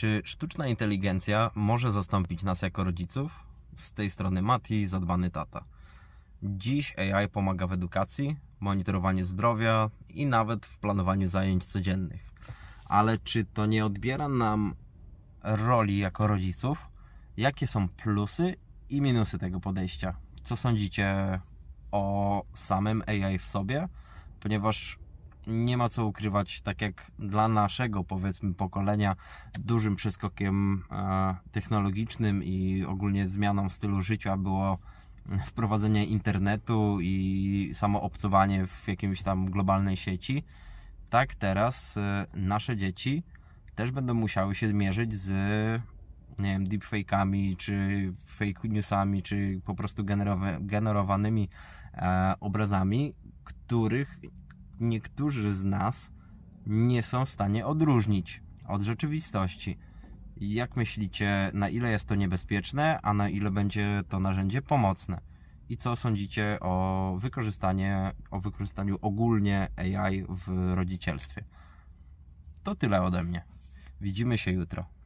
Czy sztuczna inteligencja może zastąpić nas jako rodziców? Z tej strony Mati, zadbany tata. Dziś AI pomaga w edukacji, monitorowaniu zdrowia i nawet w planowaniu zajęć codziennych. Ale czy to nie odbiera nam roli jako rodziców? Jakie są plusy i minusy tego podejścia? Co sądzicie o samym AI w sobie? Ponieważ nie ma co ukrywać, tak jak dla naszego powiedzmy pokolenia dużym przeskokiem e, technologicznym i ogólnie zmianą stylu życia było wprowadzenie internetu i samo obcowanie w jakimś tam globalnej sieci, tak teraz e, nasze dzieci też będą musiały się zmierzyć z nie wiem, deepfake'ami, czy fake newsami, czy po prostu generowa- generowanymi e, obrazami, których niektórzy z nas nie są w stanie odróżnić od rzeczywistości. Jak myślicie, na ile jest to niebezpieczne, a na ile będzie to narzędzie pomocne? I co sądzicie o wykorzystanie, o wykorzystaniu ogólnie AI w rodzicielstwie? To tyle ode mnie. Widzimy się jutro.